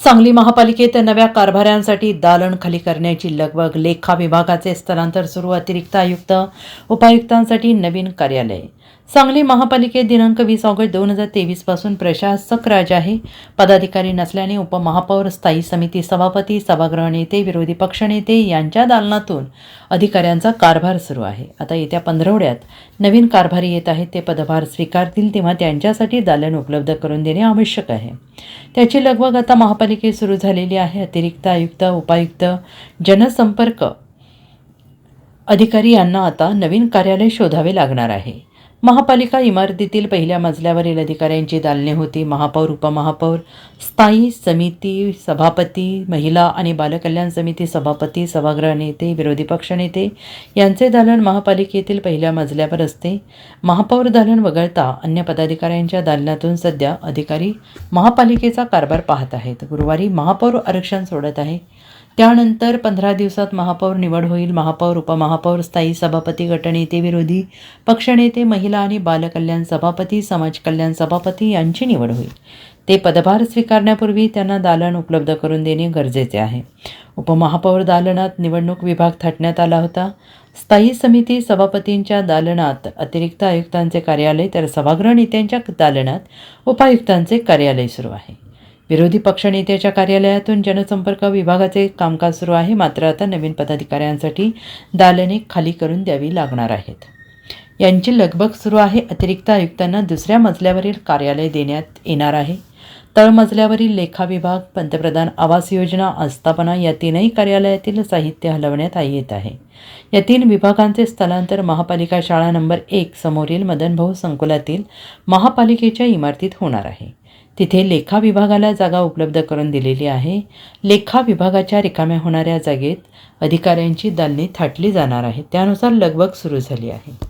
सांगली महापालिकेत नव्या कारभाऱ्यांसाठी दालन खाली करण्याची लगबग लेखा विभागाचे स्थलांतर सुरू अतिरिक्त आयुक्त उपायुक्तांसाठी नवीन कार्यालय. सांगली महापालिकेत दिनांक वीस ऑगस्ट दोन हजार तेवीसपासून प्रशासक राज आहे. पदाधिकारी नसल्याने उपमहापौर स्थायी समिती सभापती सभागृह नेते विरोधी पक्षनेते यांच्या दालनातून अधिकाऱ्यांचा कारभार सुरू आहे. आता येत्या पंधरवड्यात नवीन कारभारी येत आहेत ते पदभार स्वीकारतील तेव्हा त्यांच्यासाठी दालन उपलब्ध करून देणे आवश्यक आहे. त्याची लगबग आता महापालिकेत सुरू झालेली आहे. अतिरिक्त आयुक्त उपायुक्त जनसंपर्क अधिकारी यांना आता नवीन कार्यालय शोधावे लागणार आहे. महापालिका इमारतीतील पहिल्या मजल्यावरील अधिकाऱ्यांची दालने होती. महापौर उपमहापौर स्थायी समिती सभापती महिला आणि बालकल्याण समिती सभापती सभागृह नेते विरोधी पक्षनेते यांचे दालन महापालिकेतील पहिल्या मजल्यावर असते. महापौर दालन वगळता अन्य पदाधिकाऱ्यांच्या दालनातून सध्या अधिकारी महापालिकेचा कारभार पाहत आहेत. गुरुवारी महापौर आरक्षण सोडत आहे. त्यानंतर पंधरा दिवसात महापौर निवड होईल. महापौर उपमहापौर स्थायी सभापती गटनेते विरोधी पक्षनेते महिला आणि बालकल्याण सभापती समाज कल्याण सभापती यांची निवड होईल. ते पदभार स्वीकारण्यापूर्वी त्यांना दालन उपलब्ध करून देणे गरजेचे आहे. उपमहापौर दालनात निवडणूक विभाग थाटण्यात आला होता. स्थायी समिती सभापतींच्या दालनात अतिरिक्त आयुक्तांचे कार्यालय तर सभागृह नेत्यांच्या दालनात उपायुक्तांचे कार्यालय सुरू आहे. विरोधी पक्षनेत्याच्या कार्यालयातून जनसंपर्क विभागाचे कामकाज सुरू आहे. मात्र आता नवीन पदाधिकाऱ्यांसाठी दालने खाली करून द्यावी लागणार आहेत. यांची लगबग सुरू आहे. अतिरिक्त आयुक्तांना दुसऱ्या मजल्यावरील कार्यालय देण्यात येणार आहे. तळमजल्यावरील लेखा विभाग पंतप्रधान आवास योजना आस्थापना या तीनही कार्यालयातील साहित्य हलवण्यात येत आहे. या तीन विभागांचे स्थलांतर महापालिका शाळा नंबर एक समोरील मदनभाऊ संकुलातील महापालिकेच्या इमारतीत होणार आहे. तिथे लेखा विभागाला जागा उपलब्ध करून दिलेली आहे. लेखा विभागाच्या रिकाम्या होणाऱ्या जागेत अधिकाऱ्यांची दालनी थाटली जाणार आहे त्यानुसार लगबग सुरू झाली आहे.